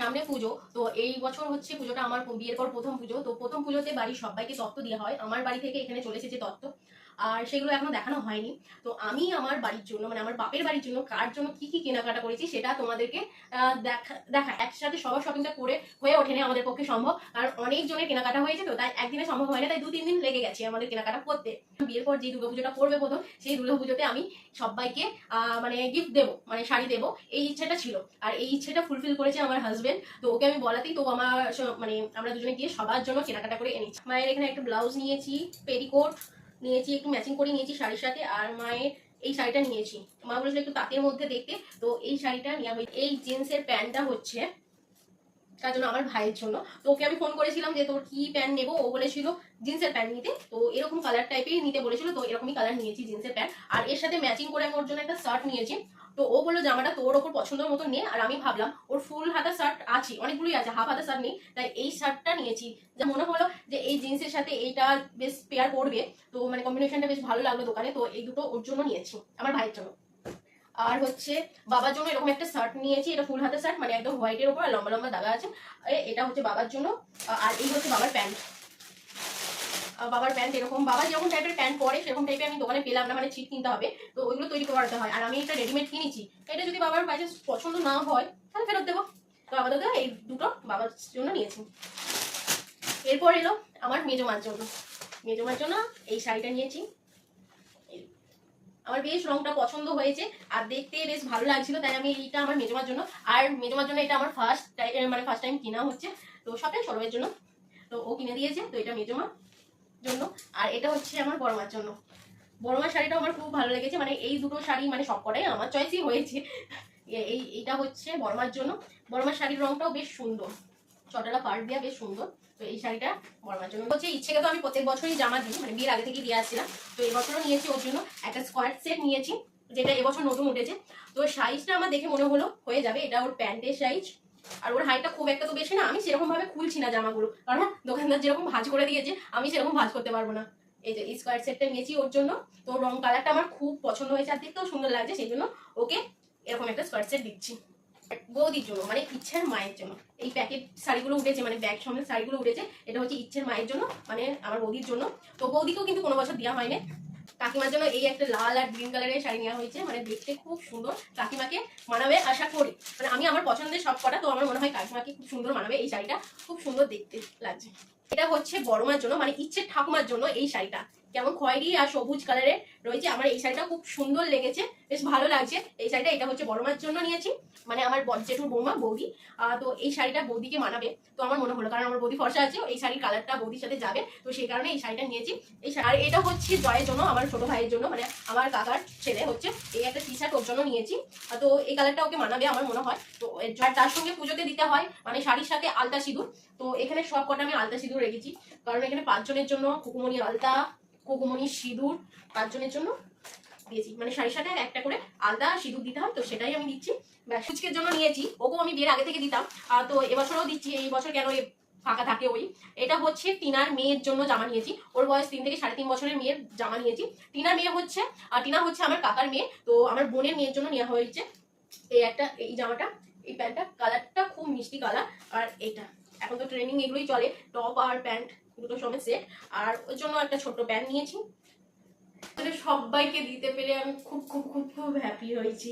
সামনে পুজো, তো এই বছর হচ্ছে পুজোটা আমার বিয়ের পর প্রথম পুজো। তো প্রথম পুজোতে বাড়ির সবাইকে তত্ত্ব দেওয়া হয়। আমার বাড়ি থেকে এখানে চলে এসেছে তত্ত্ব। আর সেগুলো এখনও দেখানো হয়নি। তো আমি আমার বাড়ির জন্য মানে আমার বাপের বাড়ির জন্য কার জন্য কি কি কেনাকাটা করেছি সেটা তোমাদেরকে দেখা দেখা। একসাথে সবার শপিংটা করে, হয়ে ওঠেনি আমাদের পক্ষে সম্ভব। কারণ অনেক জনের কেনাকাটা হয়েছে তো, তাই একদিনে সম্ভব হয় না তাই দু তিন দিন লেগে গেছে আমাদের কেনাকাটা করতে। বিয়ের পর যে দুর্গাপুজোটা করবে প্রথম, সেই দুর্গাপুজোতে আমি সবাইকে মানে গিফট দেবো মানে শাড়ি দেবো। এই ইচ্ছেটা ছিল। আর এই ইচ্ছেটা ফুলফিল করেছে আমার হাজবেন্ড তো ওকে আমি বলাতেই তো আমার মানে আমরা দুজনে গিয়ে সবার জন্য কেনাকাটা করে এনেছি। মায়ের এখানে একটা ব্লাউজ নিয়েছি পেরিকোট নিয়েছি, একটু ম্যাচিং করে নিয়েছি শাড়ির সাথে, আর মায়ের এই শাড়িটা নিয়েছি। মা বলেছিল একটু তাঁতের মধ্যে দেখতে, তো এই শাড়িটা হয়েছে। এই জিন্সের প্যান্টটা হচ্ছে তার জন্য আমার ভাইয়ের জন্য। তো ওকে আমি ফোন করেছিলাম যে, তোর কি প্যান্ট নেব? ও বলেছিল, জিন্সের প্যান্ট নিতে। তো এরকম কালার টাইপেরই নিতে বলেছিল, তো এরকমই কালার নিয়েছি জিন্সের প্যান্ট। আর এর সাথে ম্যাচিং করে আমি ওর জন্য একটা শার্ট নিয়েছি। তো ও বলল, জামাটা তোর ওপর পছন্দের মতো নে। আর আমি ভাবলাম, ওর ফুল হাতা শার্ট আছে, অনেকগুলোই আছে হাফ হাতা শার্ট নেই, তাই এই শার্টটা নিয়েছি। যা মনে হলো যে এই জিন্সের সাথে এইটা বেশ পেয়ার করবে, তো মানে কম্বিনেশনটা বেশ ভালো লাগল দোকানে, তো এই দুটো ওর জন্য নিয়েছি, আমার ভাইয়ের জন্য। আর হচ্ছে বাবার জন্য এরকম একটা শার্ট নিয়েছি, এটা ফুল হাতের শার্ট মানে একদম হোয়াইটের উপর আর লম্বা লম্বা দাগা আছে। এটা হচ্ছে বাবার জন্য, আর এই হচ্ছে বাবার প্যান্ট। বাবার প্যান্ট এরকম, বাবা যেরকম টাইপের প্যান্ট পরে, সেরকম টাইপের আমি দোকানে পেলাম না মানে ছিট কিনতে হবে, তো ওইগুলো তৈরি করাতে হয়। আর আমি এটা রেডিমেড কিনেছি, এটা যদি বাবার বাজে পছন্দ না হয়, তাহলে ফেরত দেবো। তো আপাতত এই দুটো বাবার জন্য নিয়েছি। এরপর এলো আমার মেজমার জন্য মেজমার জন্য এই শাড়িটা নিয়েছি। আমার বেশ রংটা পছন্দ হয়েছে আর দেখতে বেশ ভালো লাগছিল, তাই আমি এইটা আমার মেজমার জন্য আর মেজমার জন্য এটা আমার ফার্স্ট মানে ফার্স্ট টাইম কেনা হচ্ছে, তো সবটাই সরবের জন্য। তো ও কিনে দিয়েছে, তো এটা মেজমার জন্য। আর এটা হচ্ছে আমার বড়মার জন্য। বড়মার শাড়িটা আমার খুব ভালো লেগেছে মানে এই দুটো শাড়ি মানে সবকটাই আমার চয়েসই হয়েছে। এই এইটা হচ্ছে বর্মার জন্য। বর্মার শাড়ির রংটাও বেশ সুন্দর। চটালা পার্ট দেওয়া বেশ সুন্দর। তো এই শাড়িটা বড়মার জন্য। হচ্ছে ইচ্ছেকে তো আমি প্রত্যেক বছরই জামা দিই মানে বিয়ের আগে থেকে দিয়ে আসছিলাম তো এবছরও নিয়েছি ওর জন্য। একটা স্কোয়ার সেট নিয়েছি, যেটা এবছর নতুন উঠেছে। তো সাইজটা আমার দেখে মনে হলো, হয়ে যাবে। এটা ওর প্যান্টের সাইজ আর ওর হাইটটা খুব একটা তো বেশি না। আমি সেরকম ভাবে খুলছি না জামাগুলো। কারণ দোকানদার যেরকম ভাঁজ করে দিয়েছে, আমি সেরকম ভাঁজ করতে পারব না। এই যে স্কোয়ার সেটটা নিয়েছি ওর জন্য। তো রং কালারটা আমার খুব পছন্দ হয়েছে। আর দেখতেও সুন্দর লাগছে, সেই জন্য ওকে এরকম একটা স্কোয়ার সেট দিচ্ছি। বৌদির জন্য মানে ইচ্ছের মায়ের জন্য। এই প্যাকেট শাড়িগুলো উঠেছে মানে ব্যাগ সমেত শাড়িগুলো উঠেছে, এটা হচ্ছে ইচ্ছের মায়ের জন্য মানে আমার বৌদির জন্য। তো বৌদিকেও কিন্তু কোনো বছর দেওয়া হয়নি। কাকিমার জন্য এই একটা লাল আর গ্রিন কালারের শাড়ি নেওয়া হয়েছে মানে দেখতে খুব সুন্দর। কাকিমাকে মানাবে আশা করি। মানে আমি আমার পছন্দের সব কটা তো আমার মনে হয় কাকিমাকে খুব সুন্দর মানাবে এই শাড়িটা। খুব সুন্দর দেখতে লাগছে। এটা হচ্ছে বড়মার জন্য মানে ইচ্ছে ঠাকুমার জন্য এই শাড়িটা। কেমন খয়েরি আর সবুজ কালারে রয়েছে, আমার এই শাড়িটা খুব সুন্দর লেগেছে, বেশ ভালো লাগছে। এই শাড়িটা এটা হচ্ছে বড়মার জন্য নিয়েছি মানে আমার জেঠুর বৌমা, বৌদি। তো এই শাড়িটা বৌদিকে মানাবে, তো আমার মনে হলো, কারণ আমার বৌদি ফর্সা আছে, এই শাড়ির কালারটা বৌদির সাথে যাবে, তো সেই কারণে এই শাড়িটা নিয়েছি। এই আর এটা হচ্ছে জয়ের জন্য, আমার ছোট ভাইয়ের জন্য মানে আমার কাকার ছেলে হচ্ছে, এই একটা টি শার্ট ওর জন্য নিয়েছি। তো এই কালারটা ওকে মানাবে আমার মনে হয়, তো তার সঙ্গে পুজোতে দিতে হয় মানে শাড়ির সাথে আলতা সিঁদুর, তো এখানে সব কটা আমি আলতা সিঁদুর রেখেছি। কারণ এখানে পাঁচজনের জন্য কুকুমনি আলতা, কুকুমনি সিঁদুর পাঁচজনের জন্য দিয়েছি। মানে শাড়ির সাথে একটা করে আলতা, সিঁদুর দিতে হয়, তো সেটাই আমি দিচ্ছি। সুচকের জন্য নিয়েছি। ওকেও আমি বিয়ের আগে থেকে দিতাম। আর তো এবছরও দিচ্ছি, এই বছর কেন ফাঁকা থাকে ওই। এটা হচ্ছে টিনার মেয়ের জন্য জামা নিয়েছি। ওর বয়স তিন থেকে সাড়ে তিন বছরের মেয়ের জামা নিয়েছি। টিনার মেয়ে হচ্ছে আর টিনা হচ্ছে আমার কাকার মেয়ে। তো আমার বোনের মেয়ের জন্য নেওয়া হয়েছে। এই একটা, এই জামাটা, এই প্যান্টটা, কালারটা খুব মিষ্টি কালার। আর এটা। এখন তো ট্রেনিং এগুলোই চলে। টপ আর প্যান্ট দুটো সময় সেট আর ওর জন্য একটা ছোট প্যান্ট নিয়েছি। সবাইকে দিতে পেরে আমি খুব খুব খুব খুব হ্যাপি হয়েছি।